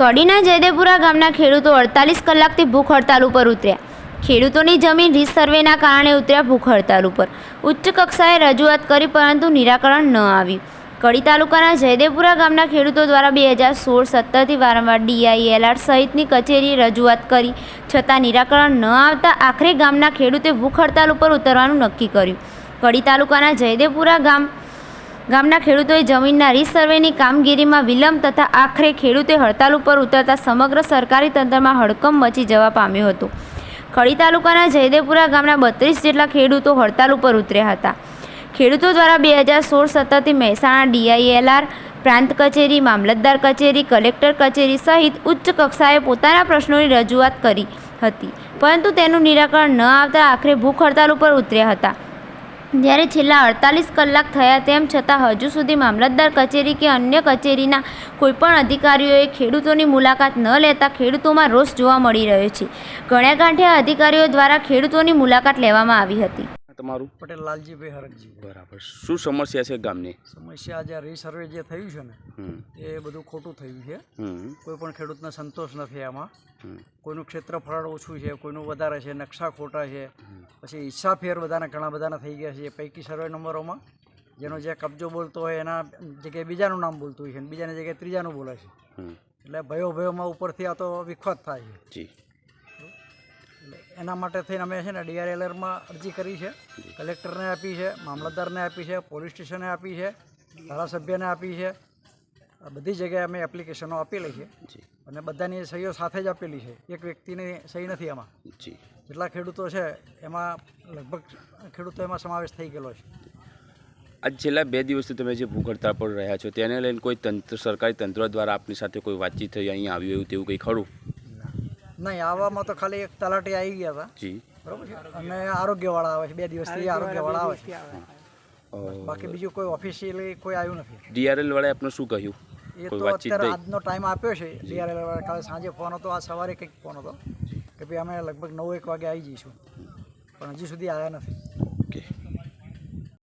કડીના જયદેપુરા ગામના ખેડૂતો અડતાલીસ કલાકથી ભૂખ હડતાલ ઉપર ઉતર્યા. ખેડૂતોની જમીન રીસ સર્વેના કારણે ઉતર્યા ભૂખ હડતાલ ઉપર. ઉચ્ચ કક્ષાએ રજૂઆત કરી પરંતુ નિરાકરણ ન આવ્યું. કડી તાલુકાના જયદેપુરા ગામના ખેડૂતો દ્વારા બે હજાર સોળ સત્તરથી વારંવાર ડીઆઈ એલઆર સહિતની કચેરીએ રજૂઆત કરી. છતાં નિરાકરણ ન આવતા આખરે ગામના ખેડૂતે ભૂખ હડતાલ ઉપર ઉતરવાનું નક્કી કર્યું. કડી તાલુકાના જયદેપુરા ગામ ગામના ખેડૂતોએ જમીનના રીસર્વેની કામગીરીમાં વિલંબ તથા આખરે ખેડૂતે હડતાલ ઉપર ઉતરતા સમગ્ર સરકારી તંત્રમાં હડકંપ મચી જવા પામ્યો હતો. ખડી તાલુકાના જયદેપુરા ગામના બત્રીસ જેટલા ખેડૂતો હડતાલ ઉપર ઉતર્યા હતા. ખેડૂતો દ્વારા બે હજાર સોળ સત્તરથી મહેસાણા ડીઆઈએલઆર, પ્રાંત કચેરી, મામલતદાર કચેરી, કલેક્ટર કચેરી સહિત ઉચ્ચ કક્ષાએ પોતાના પ્રશ્નોની રજૂઆત કરી હતી. પરંતુ તેનું નિરાકરણ ન આવતા આખરે ભૂખ હડતાલ ઉપર ઉતર્યા હતા. જ્યારે છેલ્લા અડતાલીસ કલાક થયા તેમ છતાં હજુ સુધી મામલતદાર કચેરી કે અન્ય કચેરીના કોઈપણ અધિકારીઓએ ખેડૂતોની મુલાકાત ન લેતા ખેડૂતોમાં રોષ જોવા મળી રહ્યો છે. ગણ્યા ગાંઠ્યા અધિકારીઓ દ્વારા ખેડૂતોની મુલાકાત લેવામાં આવી હતી. તમારું? પટેલ લાલજીભાઈ હરકજી બરાબર. શું સમસ્યા છે ગામની? સમસ્યા જે રીસર્વે જે થયું છે ને એ બધું ખોટું થયું છે. કોઈ પણ ખેડૂતને સંતોષ નથી આમાં. કોઈનું ક્ષેત્રફળ ઓછું છે કોઈનું વધારે છે નકશા ખોટા છે. પછી હિસ્સા ફેર બધાના ઘણા બધાના થઈ ગયા છે પૈકી સર્વે નંબરોમાં. જેનો જે કબજો બોલતો હોય એના જગ્યાએ બીજાનું નામ બોલતું હોય છે અને બીજાની જગ્યાએ ત્રીજાનું બોલે છે. એટલે ભયો ભયોમાં ઉપરથી આ તો વિખવાદ થાય છે. જી. એના માટે થઈને અમે છે ને ડીઆરએલઆરમાં અરજી કરી છે. કલેક્ટરને આપી છે મામલતદારને આપી છે પોલીસ સ્ટેશને આપી છે ધારાસભ્યને આપી છે. આ બધી જગ્યાએ અમે એપ્લિકેશનો આપેલી છે. અને બધાની સહીઓ સાથે જ આપેલી છે. એક વ્યક્તિની સહી નથી એમાં જી. જેટલા ખેડૂતો છે એમાં લગભગ ખેડૂતો એમાં સમાવેશ થઈ ગયેલો છે. આજ છેલ્લા બે દિવસથી તમે જે ભૂખ હડતાળ પર રહ્યા છો તેને લઈને કોઈ તંત્ર સરકારી તંત્ર દ્વારા આપની સાથે કોઈ વાતચીત થઈ અહીં આવ્યું એવું તેવું કંઈ ખરું? નહીં આવવામાં તો ખાલી એક તલાટી આવી ગયા હતા. જી. બરોબર છે? અને આરોગ્યવાળા આવે છે બે દિવસથી આરોગ્યવાળા આવે છે. બાકી બીજું કોઈ ઓફિશિયલી કોઈ આવ્યું નથી. ડીઆરએલ વાળાએ આપને શું કહ્યું? એ તો અત્યારે આજનો ટાઈમ આપ્યો છે. ડીઆરએલ વાળા કાલે સાંજે ફોન હતો આ સવારે કંઈક ફોન હતો કે ભાઈ અમે લગભગ નવ એક વાગે આવી જઈશું. પણ હજી સુધી આવ્યા નથી. ઓકે.